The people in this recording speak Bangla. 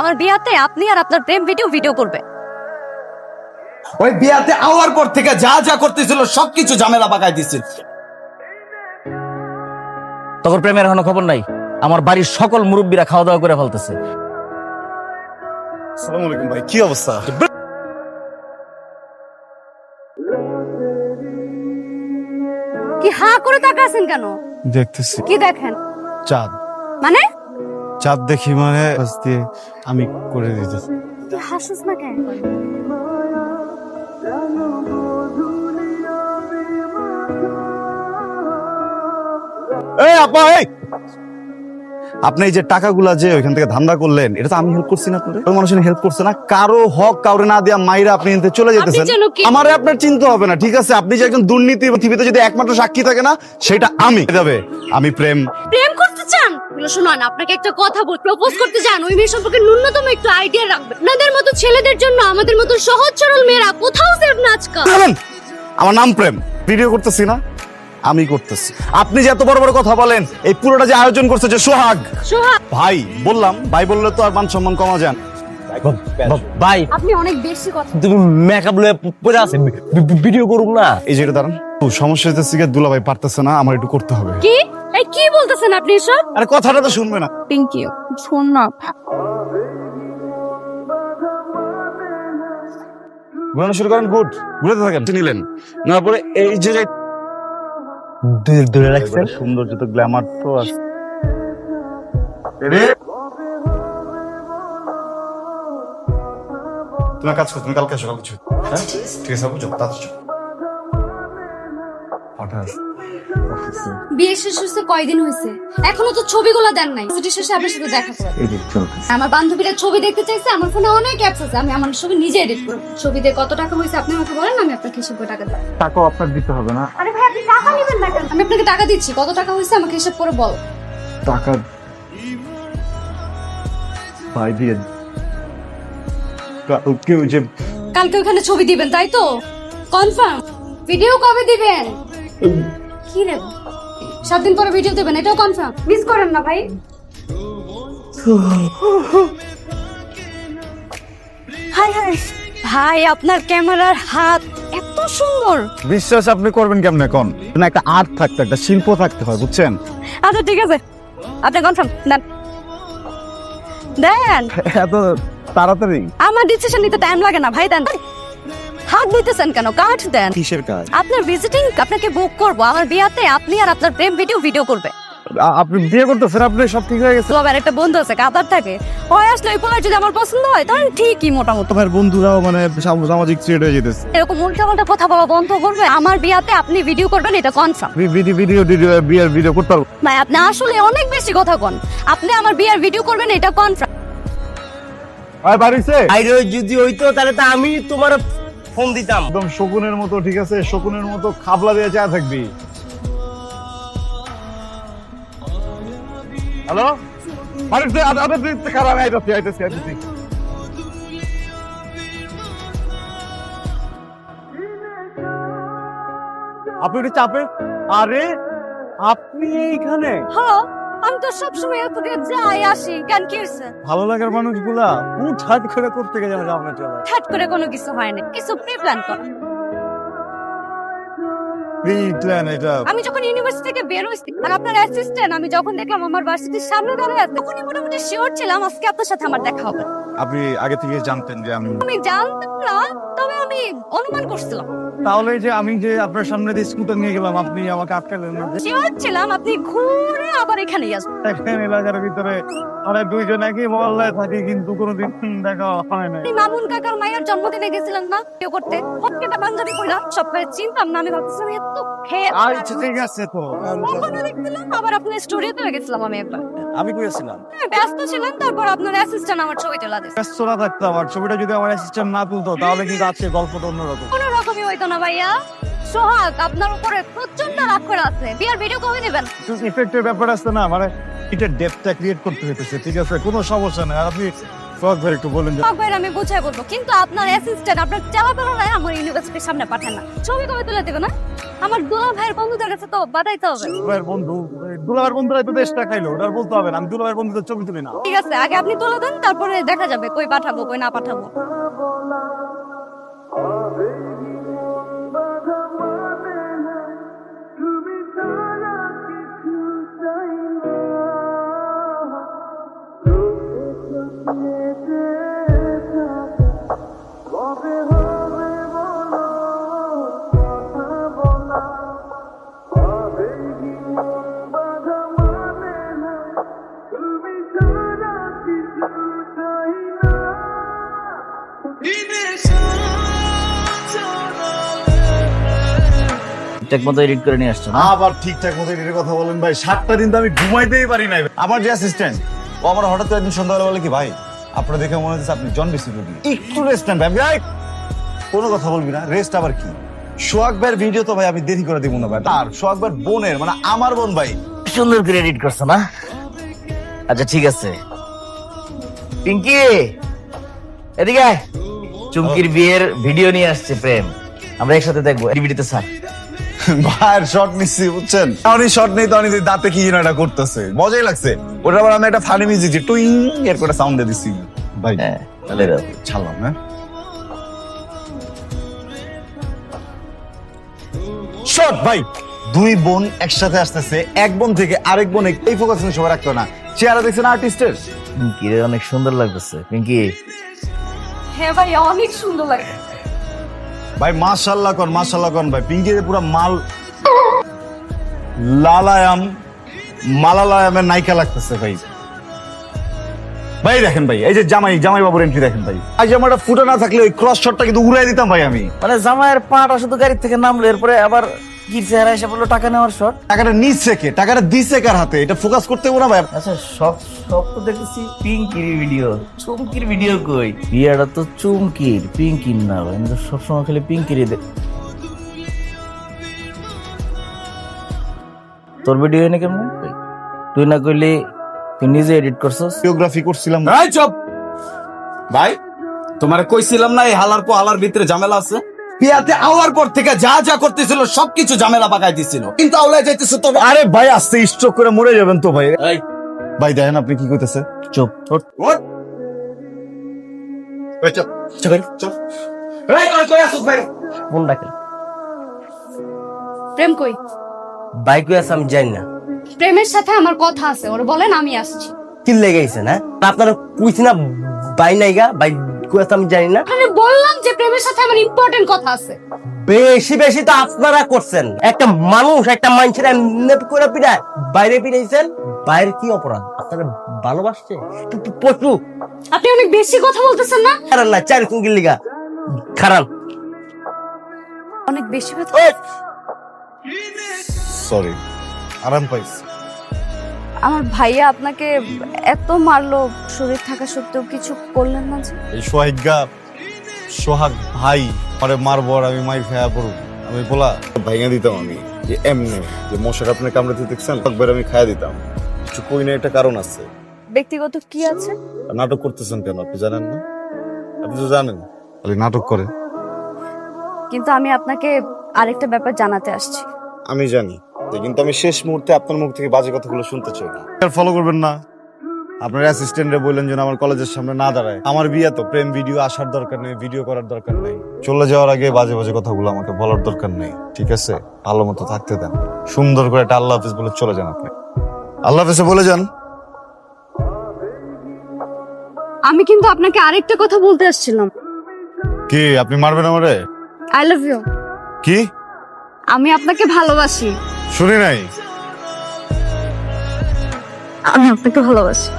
আমার বিয়াতে আপনি আর আপনার প্রেম ভিডিও ভিডিও করবে। ওই বিয়াতে আওয়ার পর থেকে যা যা করতেছিল সবকিছু ঝামেলা পাকাই দিছিল তখন প্রেমের এখনও খবর নাই? আমার বাড়ির সকল মুরব্বীরা খাওয়া দাওয়া করে ফেলতেছে। আসসালামু আলাইকুম ভাই কি অবস্থা? কি হা করে তাকাছেন কেন? দেখতেছি। কি দেখেন? চাঁদ। মানে? চাঁদ দেখি মানে দিয়ে আমি করে দিতেছি। তুই না কেন? এই আপা এই! আপনি এই যে টাকাগুলা যে ওইখান থেকে ধান্দা করলেন এটা তো আমি হেল্প করছি না আপনাদের? মানুষের হেল্প করছে না? কারও হক কাউরে না দিয়া মাইরা আপনি এনতে চলে যেতেছেন? আমারে আপনার চিন্তা হবে না ঠিক আছে? আপনি যে একজন দুর্নীতি পৃথিবীতে যদি একমাত্র সাক্ষী থাকে না সেটা আমি। যাবে আমি প্রেম প্রেম করতে চান? এগুলো শুনুন আপনাকে একটা কথা বল প্রপোজ করতে চান ওই মেয়ে সম্পর্কে ন্যূনতম একটু আইডিয়া রাখবেন। আপনাদের মতো ছেলেদের জন্য আমাদের মতো সহজ সরল মেয়েরা কোথাও সেফ না আজকাল। আমার নাম প্রেম ভিডিও করতেছি না আমি করতেছি। আপনি যে এত বড় বড় কথা বলেন এই পুরোটা যে আয়োজন করছে যে সোহাগ। সোহাগ। ভাই বললাম ভাই বললে তো আর মান সম্মান কমা যান ভাই আপনি অনেক বেশি কথা তুমি মেকআপ লয়ে পড়ে আছে ভিডিও করুম না। এই যে এটা দাঁড়ান। তো সমস্যা হইতেছে কি দুলা ভাই পারতেছে না আমার একটু করতে হবে। কি? এই কি বলতেছেন আপনি এসব আরে কথাটা তো শুনবে না। পিঙ্কি শোন না ঘুরানো শুরু করেন গুড। ঘুরাতে থাকেন। নিলেন। নেওয়ার পরে এই যে যে দূরে রাখছেন। সৌন্দর্য তো গ্ল্যামার তো আছে। তুমি কাজ করো তুমি কালকে এসো কালকে ছুটি হ্যাঁ? ঠিক আছে বুঝো তাড়াতাড়ি। হঠাৎ অফিসে বিয়ে শেষ হয়েছে কয়দিন হয়েছে? এখনও তো ছবিগুলো দেন নাই। ছুটি শেষে আপনার সাথে দেখা করব। এই দিক চলতেছে আমার বান্ধবীরা ছবি দেখতে চাইছে আমার ফোনে অনেক অ্যাপস আছে আমি আমার ছবি নিজে এডিট করব। ছবিতে কত টাকা হয়েছে আপনি আমাকে বলেন আমি আপনাকে হিসাব করে টাকা দেব। টাকাও আপনার দিতে হবে না। আরে ভাই আপনি টাকা নেবেন না কেন? আমি আপনাকে টাকা দিচ্ছি কত টাকা হয়েছে আমাকে হিসাব করে বল। টাকা ভাই দিয়ে কালকে ওই যে কালকে ওখানে ছবি দিবেন তাই তো? কনফার্ম ভিডিও কবে দিবেন? কি রে? সাত দিন পরে ভিডিও দেবেন এটাও কনফার্ম মিস করেন না ভাই। Hi hi. ভাই আপনার ক্যামেরার হাত এত সুন্দর। বিশ্বাস আপনি করবেন কেমন এখন না একটা আর্ট থাকতে একটা শিল্প থাকতে হয় বুঝছেন? আচ্ছা ঠিক আছে। আপনি কনফার্ম দেন। দেন। এত তাড়াতাড়ি? আমার ডিসিশন নিতে টাইম লাগে না। ভাই দেন। হাত দিতেছেন কেন? কাঠ দেন। কিসের কাজ? আপনার ভিজিটিং আপনাকে বুক করব। আমার বিয়াতে আপনি আর আপনার প্রেম ভিডিও ভিডিও করবে। আপনি বিয়ে করতেছেন আপনি সব ঠিক হয়ে গেছে। আমার একটা বন্ধু আছে কাতার থাকে। ওই আসলে ওই পোলার যদি আমার পছন্দ হয় তাহলে ঠিকই মোটামুটি। তোমার বন্ধুরাও মানে সামাজিক থ্রেড হয়ে যেতেছে। এরকম কথা বলা বন্ধ করবে। আমার বিয়াতে আপনি ভিডিও করবেন এটা কনফার্ম ভিডিও ভিডিও ভিডিও বিয়ের ভিডিও করতে পারব। ভাই আপনি আসলে অনেক বেশি কথা কন। আপনি আমার বিয়ার ভিডিও করবেন এটা কনফার্ম আয় বাড়িছে আইরে যদি হইতো তাহলে তো আমি তোমার ফোন দিতাম। একদম শকুনের মতো ঠিক আছে? শকুনের মতো খাবলা দিয়ে চা থাকবি। হ্যালো? খারাপ আইতাছি আইতাছি আইতাছি। আপনি একটু চাপে আরে আপনি এইখানে? হ্যাঁ। আমি তো সবসময় এতকে যাই আসি কেন কি হয়েছে? ভালো লাগার মানুষগুলা হাট করে করতে গেলে আমরা চলে ঠাট করে কোনো কিছু হয়নি কিছু প্রি প্ল্যান করা আমি যখন ইউনিভার্সিটি থেকে বের হয়েছি আর আপনার অ্যাসিস্ট্যান্ট আমি যখন দেখলাম আমার ভার্সিটির সামনে দাঁড়ায় আছে, তখনই মোটামুটি শিওর ছিলাম আজকে আপনার সাথে আমার দেখা হবে। আপনি আগে থেকে জানতেন যে আমি আমি জানতাম না তবে আমি অনুমান করছিলাম। তাহলে যে আমি যে আপনার সামনে দিয়ে স্কুটার নিয়ে গেলাম আপনি আমাকে আটকালেন না শিওর ছিলাম আপনি ঘুরে আবার এখানেই আসবেন দেখেন এলাকার ভিতরে আমরা দুইজন একই মহল্লায় থাকি কিন্তু কোনোদিন দেখা হয় না আপনি মামুন কাকার মায়ের জন্মদিনে গেছিলেন না? কেউ করতে? হটকেটা পাঞ্জাবি কইলাম সবটাই চিনতাম না আমি ভাবছিলাম এত খেয়ে আচ্ছা ঠিক আছে তো। আবার আপনার স্টোরিতে গেছিলাম আমি একবার। আমি কইছিলাম হ্যাঁ, ব্যস্ত ছিলাম তারপর আপনার অ্যাসিস্ট্যান্ট আমার ছবি তোলা দিচ্ছে ব্যস্ত না থাকতাম আর ছবিটা যদি আমার অ্যাসিস্ট্যান্ট না তুলতো তাহলে কিন্তু আজকে গল্পটা অন্যরকম। কোনো রকমই হইতো না ভাইয়া। সোহাগ আপনার উপরে প্রচণ্ড রাগ করে আছে। বিয়ার ভিডিও কবে নেবেন ইফেক্টের ব্যাপার আছে না মানে এটা ডেপথটা ক্রিয়েট করতে হইতেছে ঠিক আছে? কোনো সমস্যা নেই। আর আপনি ফ্রক ভাই একটু বলেন সোহাগ ভাইয়ের আমি বুঝাই বলব কিন্তু আপনার অ্যাসিস্ট্যান্ট আপনার চালাপালা আমার ইউনিভার্সিটির সামনে পাঠান না। ছবি কবে তুলে দেবে না আমার দোলা ভাইয়ের বন্ধুদের কাছে তো বাদাইতে হবে। দুলাভাইয়ের বন্ধু দুলাভাইয়ের বন্ধুরাই তো দেশটা খাইলো ওটা আর বলতে হবে না আমি দুলাভাইয়ের বন্ধুদের ছবি তুলি না। ঠিক আছে আগে আপনি তোলা দেন তারপরে দেখা যাবে কই পাঠাবো কই না পাঠাবো। ঠিকঠাক মতো এডিট করে নিয়ে আসছো না? আবার ঠিকঠাক মতো এর কথা বলেন ভাই সাতটা দিন তো আমি ঘুমাইতেই পারি নাই আমার যে অ্যাসিস্ট্যান্ট ও আমার হঠাৎ একদিন সন্ধ্যাবেলা বলে কি ভাই আপনার দেখে মনে হচ্ছে আপনি জন বেশি রোগী একটু রেস্ট নেন ভাই। ভাই কোনো কথা বলবি না। রেস্ট আবার কি? সোহাগ ভাইয়ের ভিডিও তো ভাই আমি দেরি করে দিব না ভাই। আর সোহাগ ভাইয়ের বোনের মানে আমার বোন ভাই। সুন্দর করে এডিট করছ না? আচ্ছা ঠিক আছে। পিঙ্কি এদিকে চুমকির বিয়ের ভিডিও নিয়ে আসছে প্রেম। আমরা একসাথে দেখব। টিভিতে স্যার। ভাইয়ের শট নিচ্ছি বুঝছেন? উনি শট নেই তো উনি দাঁতে কি যেন এটা করতেছে। মজাই লাগছে। ওটা আবার আমি একটা ফানি মিউজিক যে টুইং এর করে সাউন্ড দিয়ে দিচ্ছি ভাই হ্যাঁ তাহলে ছাড়লাম হ্যাঁ? শট ভাই! দুই বোন একসাথে আসতেছে এক বোন থেকে আরেক বোন এই ফোকাস সবাই রাখতো না। চেহারা দেখছেন আর্টিস্টের পিঙ্কি অনেক সুন্দর লাগতেছে। পিঙ্কি। হ্যাঁ ভাই অনেক সুন্দর লাগে ভাই মাশাল্লাহ কর মাশাল্লাহ কর ভাই পিঙ্কি পুরো মাল লালায়াম, মালালায়ামের নাইকা লাগতেছে ভাই। ভাই, দেখেন ভাই, এই যে জামাই জামাই বাবুর এন্ট্রি দেখেন ভাই। এই জামাটা ফুটো না থাকলে ওই ক্রস শটটা কিন্তু উড়াই দিতাম ভাই আমি। মানে জামাইয়ের পাটা শুধু গাড়ি থেকে নামলো, এরপরে আবার কি চেহারা এসে বলল টাকা নেওয়ার শট টাকাটা নিচ্ছে কে? টাকাটা দিচ্ছে কার হাতে? এটা ফোকাস করতে না ভাই? আচ্ছা সব সব তো দেখতেছি পিঙ্কির ভিডিও চুমকির ভিডিও কই? বিয়েটা তো চুমকির পিঙ্কির না আমি তো সবসময় খালি পিঙ্কিরই দেখ তোর ভিডিও এনে কেমন? তুই না কইলি তুই নিজে এডিট করছস? জিওগ্রাফি করছিলাম। এই চুপ! ভাই তোমারে কইছিলাম না এই হালার পো হালার ভিতরে ঝামেলা আছে? বিয়াতে আওয়ার পর থেকে যা যা করতেছিল সবকিছু ঝামেলা পাকাই দিছিল। কিন্তু আওলায় যাইতেছে তো আরে ভাই আস্তে স্ট্রোক করে মরে যাবেন তো ভাই। এই। ভাই দেখেন আপনি কি কইতেছে চুপ ফোন ডাকে প্রেম কই? বাইক আছে আমি জানি না। প্রেমের সাথে আমার কথা আছে ওর বলেন আমি আসছি। কি লেগেছে না? আপনারা কুইছি না বাই নাইগা বাই কুয়াছে আমি জানি না। আমি বললাম যে প্রেমের সাথে আমার ইম্পর্টেন্ট কথা আছে। বেশি বেশি তো আপনারা করছেন। একটা মানুষ একটা মানুষের এমনি করে পিড়ায় বাইরে পিড়াইছেন বাইরে কি অপরাধ? আপনারা ভালোবাসছে প- প- পশু। আপনি অনেক বেশি কথা বলতেছেন না? খারান না চার কুঙ্গির লিগা। খারান অনেক বেশি কথা সরি আরাম পাইছি। আমার ভাইয়া আপনাকে এত মারলো শরীর থাকা সত্ত্বেও কিছু করলেন না যে? এই সোহাগা সোহাগ ভাই পরে মারবো আর আমি মাই খায়া পড়ব। আমি বলা ভাইয়া দিতাম আমি যে এমনি যে মশার আপনি কামড়াতে দেখছেন একবার আমি খায়া দিতাম। কিছু কই না একটা কারণ আছে। ব্যক্তিগত কি আছে? আর নাটক করতেছেন কেন আপনি জানেন না? আপনি তো জানেন। খালি নাটক করে। কিন্তু আমি আপনাকে আরেকটা ব্যাপার জানাতে আসছি। আমি জানি। কিন্তু আমি শেষ মুহূর্তে আপনার মুখ থেকে বাজে কথাগুলো শুনতে চাই না। ফলো করবেন না। আপনার অ্যাসিস্ট্যান্টে বললেন যেন আমার কলেজের সামনে না দাঁড়ায়। আমার বিয়ে তো প্রেম ভিডিও আসার দরকার নেই ভিডিও করার দরকার নেই। চলে যাওয়ার আগে বাজে বাজে কথাগুলো আমাকে বলার দরকার নেই ঠিক আছে? ভালো মতো থাকতে দেন। সুন্দর করে একটা আল্লাহ হাফিজ বলে চলে যান আপনি। আল্লাহ হাফিজে বলে যান। আমি কিন্তু আপনাকে আরেকটা কথা বলতে আসছিলাম। কি আপনি মারবেন আমারে? আই লাভ ইউ কি? আমি আপনাকে ভালোবাসি। শুনি নাই? আমি আপনাকে ভালোবাসি।